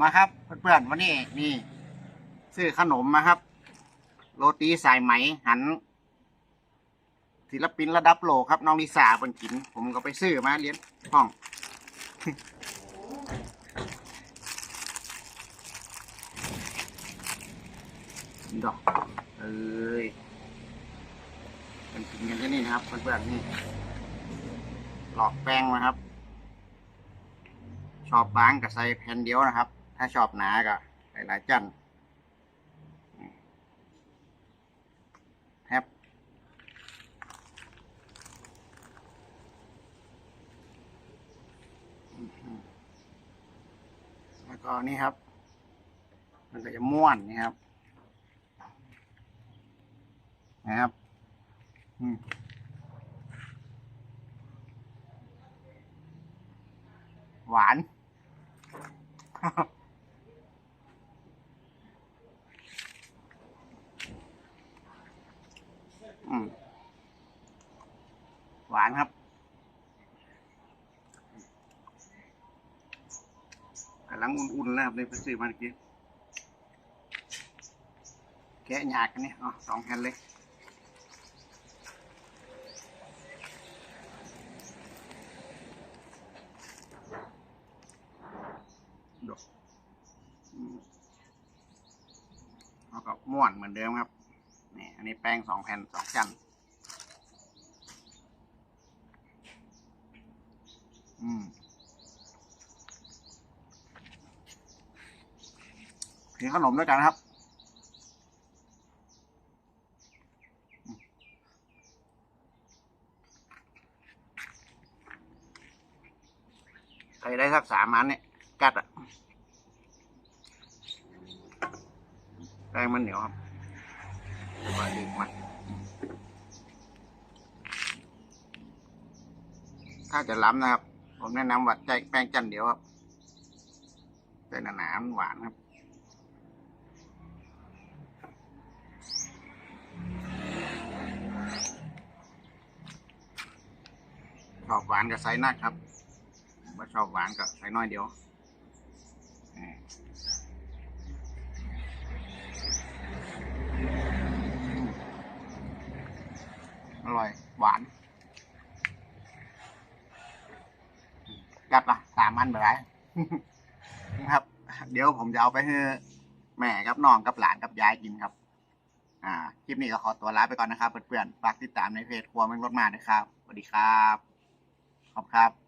มาครับเพื่อนๆวันนี้นี่ซื้อขนมมาครับ โรตีสายไหมหันศิลปินระดับโลกครับ น้องลิซ่าเพิ่นกิน ผมก็ไปซื้อมาเลี้ยงห้อง ดอกเอ้ยเป็นกินกันที่นี่นะครับเพื่อนๆนี่หลอกแป้งนะครับ ชอบบางกับใส่แผ่นเดียวนะครับ ถ้าชอบหนาก็หลายๆจันแฮปแล้วก็นี่ครับ มันก็จะม้วนนี่ครับ นะครับอืมหวาน อืม หวานครับกำลังอุ่นๆแล้วครับในไปซื้อมาเมื่อกี้แกะหยากกันนี่อ๋อสองแผ่นเลยดกแล้วก็ม้วนเหมือนเดิมครับ นี่อันนี้แป้งสองแผ่นสองจันอืมกินขนมด้วยกันนะครับใครได้สักสามอันเนี่ยกัดอะแป้งมันเหนียวครับสบายดีมัน ถ้าจะล้ำนะครับ ผมแนะนำว่าใจแป้งจันเดียวครับใจหนาๆหวานครับชอบหวานกับไซนักครับว่าชอบหวานก็ใส่น้อยเดียวอร่อย หวาน กัดละสามอันไปไรนะครับ เดี๋ยวผมจะเอาไปให้แม่กับน้องกับหลานกับยายกินครับ อ่า คลิปนี้ก็ขอตัวลาไปก่อนนะครับเพื่อนๆฝากติดตามในเพจครัวแมันรถมาด้วยครับสวัสดีครับ ขอบคุณครับ